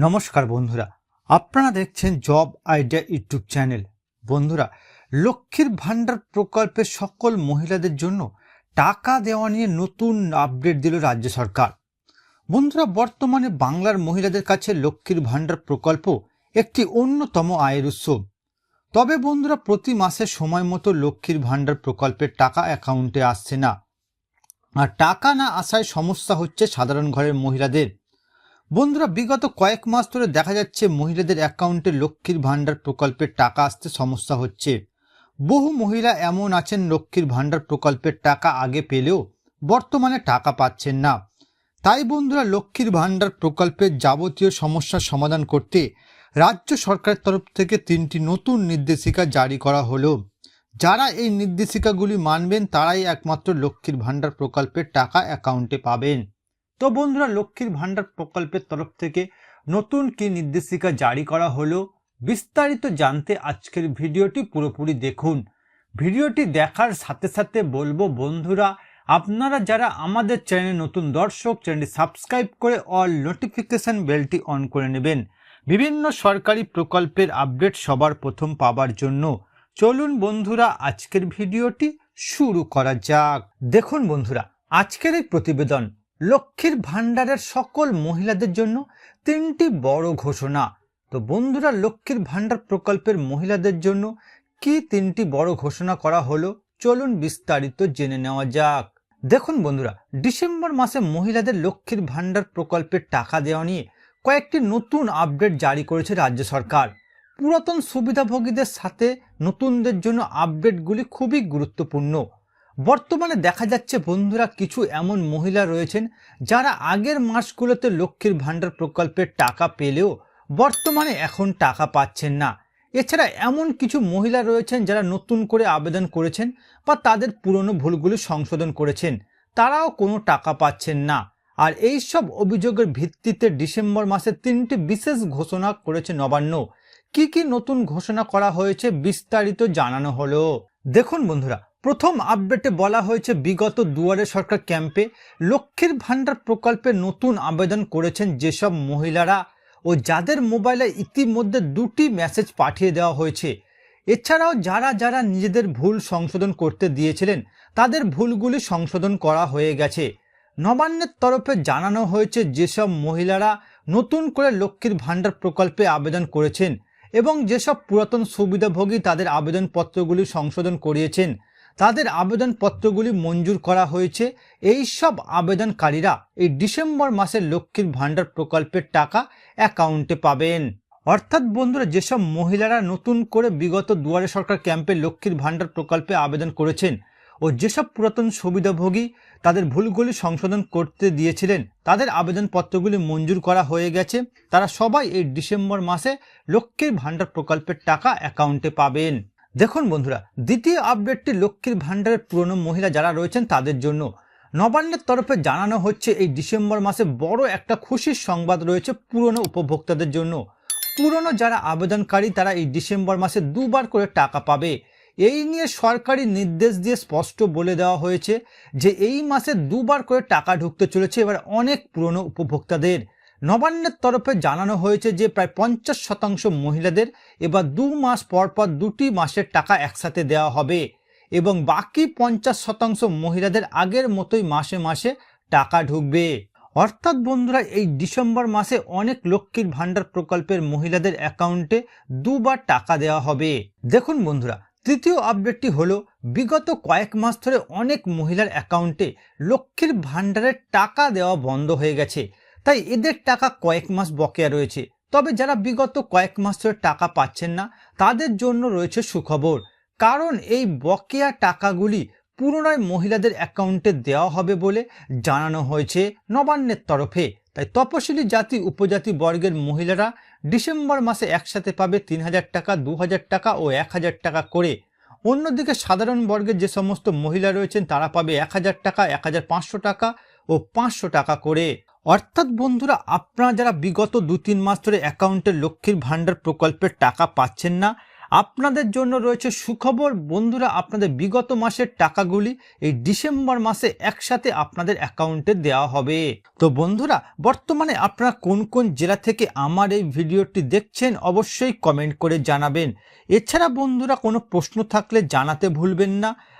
নমস্কার বন্ধুরা, আপনারা দেখছেন জব আইডিয়া ইউটিউব চ্যানেল। বন্ধুরা, লক্ষ্মীর ভাণ্ডার প্রকল্পের সকল মহিলাদের জন্য টাকা দেওয়া নিয়ে নতুন আপডেট দিল রাজ্য সরকার। বন্ধুরা, বর্তমানে বাংলার মহিলাদের কাছে লক্ষ্মীর ভাণ্ডার প্রকল্প একটি অন্যতম আয়ের উৎস। তবে বন্ধুরা, প্রতি মাসে সময় মতো লক্ষ্মীর ভাণ্ডার প্রকল্পের টাকা অ্যাকাউন্টে আসছে না। আর টাকা না আসায় সমস্যা হচ্ছে সাধারণ ঘরের মহিলাদের। বন্ধুরা, বিগত কয়েক মাস ধরে দেখা যাচ্ছে মহিলাদের অ্যাকাউন্টে লক্ষ্মীর ভাণ্ডার প্রকল্পের টাকা আসতে সমস্যা হচ্ছে। বহু মহিলা এমন আছেন, লক্ষ্মীর ভাণ্ডার প্রকল্পের টাকা আগে পেলেও বর্তমানে টাকা পাচ্ছেন না। তাই বন্ধুরা, লক্ষ্মীর ভাণ্ডার প্রকল্পের যাবতীয় সমস্যার সমাধান করতে রাজ্য সরকারের তরফ থেকে তিনটি নতুন নির্দেশিকা জারি করা হলো। যারা এই নির্দেশিকাগুলি মানবেন, তারাই একমাত্র লক্ষ্মীর ভাণ্ডার প্রকল্পের টাকা অ্যাকাউন্টে পাবেন। তো বন্ধুরা, লক্ষ্মীর ভাণ্ডার প্রকল্পের তরফ থেকে নতুন কি নির্দেশিকা জারি করা হলো বিস্তারিত জানতে আজকের ভিডিওটি পুরোপুরি দেখুন। ভিডিওটি দেখার সাথে সাথে বলব বন্ধুরা, আপনারা যারা আমাদের চ্যানেলে নতুন দর্শক, চ্যানেলটি সাবস্ক্রাইব করে অল নোটিফিকেশান বেলটি অন করে নেবেন। বিভিন্ন সরকারি প্রকল্পের আপডেট সবার প্রথম পাবার জন্য। চলুন বন্ধুরা, আজকের ভিডিওটি শুরু করা যাক। দেখুন বন্ধুরা, আজকের এই প্রতিবেদন লক্ষ্মীর ভাণ্ডারের সকল মহিলাদের জন্য তিনটি বড় ঘোষণা। তো বন্ধুরা, লক্ষ্মীর ভাণ্ডার প্রকল্পের মহিলাদের জন্য কি তিনটি বড় ঘোষণা করা হলো? চলুন বিস্তারিত জেনে নেওয়া যাক। দেখুন বন্ধুরা, ডিসেম্বর মাসে মহিলাদের লক্ষ্মীর ভাণ্ডার প্রকল্পের টাকা দেওয়া নিয়ে কয়েকটি নতুন আপডেট জারি করেছে রাজ্য সরকার। পুরাতন সুবিধাভোগীদের সাথে নতুনদের জন্য আপডেটগুলি খুবই গুরুত্বপূর্ণ। বর্তমানে দেখা যাচ্ছে বন্ধুরা কিছু এমন মহিলা রয়েছেন যারা আগের মাসগুলোতে লক্ষ্মীর ভাণ্ডার প্রকল্পের টাকা পেলেও বর্তমানে এখন টাকা পাচ্ছেন না। এছাড়া এমন কিছু মহিলা রয়েছেন যারা নতুন করে আবেদন করেছেন বা তাদের পুরনো ভুলগুলি সংশোধন করেছেন। তারাও কোনো টাকা পাচ্ছেন না। আর এই সব অভিযোগের ভিত্তিতে ডিসেম্বর মাসে তিনটি বিশেষ ঘোষণা করেছে নবান্ন। কি কি নতুন ঘোষণা করা হয়েছে বিস্তারিত জানানো হলো। দেখুন বন্ধুরা প্রথম আপডেটে বলা হয়েছে, বিগত দুয়ারে সরকার ক্যাম্পে লক্ষ্মীর ভাণ্ডার প্রকল্পে নতুন আবেদন করেছেন যেসব মহিলারা ও যাদের মোবাইলে ইতিমধ্যে দুটি মেসেজ পাঠিয়ে দেওয়া হয়েছে। এছাড়াও যারা যারা নিজেদের ভুল সংশোধন করতে দিয়েছিলেন, তাদের ভুলগুলি সংশোধন করা হয়ে গেছে। নবান্নের তরফে জানানো হয়েছে, যেসব মহিলারা নতুন করে লক্ষ্মীর ভাণ্ডার প্রকল্পে আবেদন করেছেন এবং যেসব পুরাতন সুবিধাভোগী তাদের আবেদনপত্রগুলি সংশোধন করিয়েছেন তাদের আবেদনপত্রগুলি মঞ্জুর করা হয়েছে। এই সব আবেদনকারীরা এই ডিসেম্বর মাসে লক্ষ্মীর ভাণ্ডার প্রকল্পের টাকা অ্যাকাউন্টে পাবেন। অর্থাৎ বন্ধুরা, যেসব মহিলারা নতুন করে বিগত দুয়ারে সরকার ক্যাম্পে লক্ষ্মীর ভাণ্ডার প্রকল্পে আবেদন করেছেন ও যেসব পুরাতন সুবিধাভোগী তাদের ভুলগুলি সংশোধন করতে দিয়েছিলেন, তাদের আবেদনপত্রগুলি মঞ্জুর করা হয়ে গেছে। তারা সবাই এই ডিসেম্বর মাসে লক্ষ্মীর ভাণ্ডার প্রকল্পের টাকা অ্যাকাউন্টে পাবেন। দেখুন বন্ধুরা, দ্বিতীয় আপডেটটি লক্ষ্মীর ভাণ্ডারের পুরনো মহিলা যারা রয়েছেন তাদের জন্য। নবান্নের তরফে জানানো হচ্ছে, এই ডিসেম্বর মাসে বড় একটা খুশির সংবাদ রয়েছে পুরনো উপভোক্তাদের জন্য। পুরনো যারা আবেদনকারী, তারা এই ডিসেম্বর মাসে দুবার করে টাকা পাবে। এই নিয়ে সরকারি নির্দেশ দিয়ে স্পষ্ট বলে দেওয়া হয়েছে যে, এই মাসে দুবার করে টাকা ঢুকতে চলেছে, এবার অনেক পুরনো উপভোক্তাদের। নবান্নের তরফে জানানো হয়েছে যে প্রায় পঞ্চাশ শতাংশ মহিলাদের এবার দু মাস পর পর দুটি মাসের টাকা একসাথে দেওয়া হবে এবং বাকি পঞ্চাশ শতাংশ মহিলাদের আগের মতোই মাসে মাসে টাকা ঢুকবে। অর্থাৎ বন্ধুরা, এই ডিসেম্বর মাসে অনেক লক্ষ্মীর ভাণ্ডার প্রকল্পের মহিলাদের অ্যাকাউন্টে দুবার টাকা দেওয়া হবে। দেখুন বন্ধুরা, তৃতীয় আপডেটটি হলো, বিগত কয়েক মাস ধরে অনেক মহিলার অ্যাকাউন্টে লক্ষ্মীর ভাণ্ডারের টাকা দেওয়া বন্ধ হয়ে গেছে। তাই এদের টাকা কয়েক মাস বকেয়া রয়েছে। তবে যারা বিগত কয়েক মাস ধরে টাকা পাচ্ছেন না, তাদের জন্য রয়েছে সুখবর। কারণ এই বকেয়া টাকাগুলি পুনরায় মহিলাদের অ্যাকাউন্টে দেওয়া হবে বলে জানানো হয়েছে নবান্নের তরফে। তাই তপশিলি জাতি, উপজাতি বর্গের মহিলারা ডিসেম্বর মাসে একসাথে পাবে তিন হাজার টাকা, দু হাজার টাকা ও এক হাজার টাকা করে। অন্যদিকে সাধারণ বর্গের যে সমস্ত মহিলা রয়েছেন, তারা পাবে এক হাজার টাকা, এক হাজার পাঁচশো টাকা ও পাঁচশো টাকা করে। অর্থাৎ বন্ধুরা, আপনারা যারা বিগত দু তিন মাস ধরে অ্যাকাউন্টে লক্ষ্মীর ভাণ্ডার প্রকল্পের টাকা পাচ্ছেন না, আপনাদের জন্য রয়েছে সুখবর। বন্ধুরা, আপনাদের বিগত মাসের টাকাগুলি এই ডিসেম্বর মাসে একসাথে আপনাদের অ্যাকাউন্টে দেওয়া হবে। তো বন্ধুরা, বর্তমানে আপনারা কোন কোন জেলা থেকে আমার এই ভিডিওটি দেখছেন অবশ্যই কমেন্ট করে জানাবেন। এছাড়া বন্ধুরা, কোনো প্রশ্ন থাকলে জানাতে ভুলবেন না।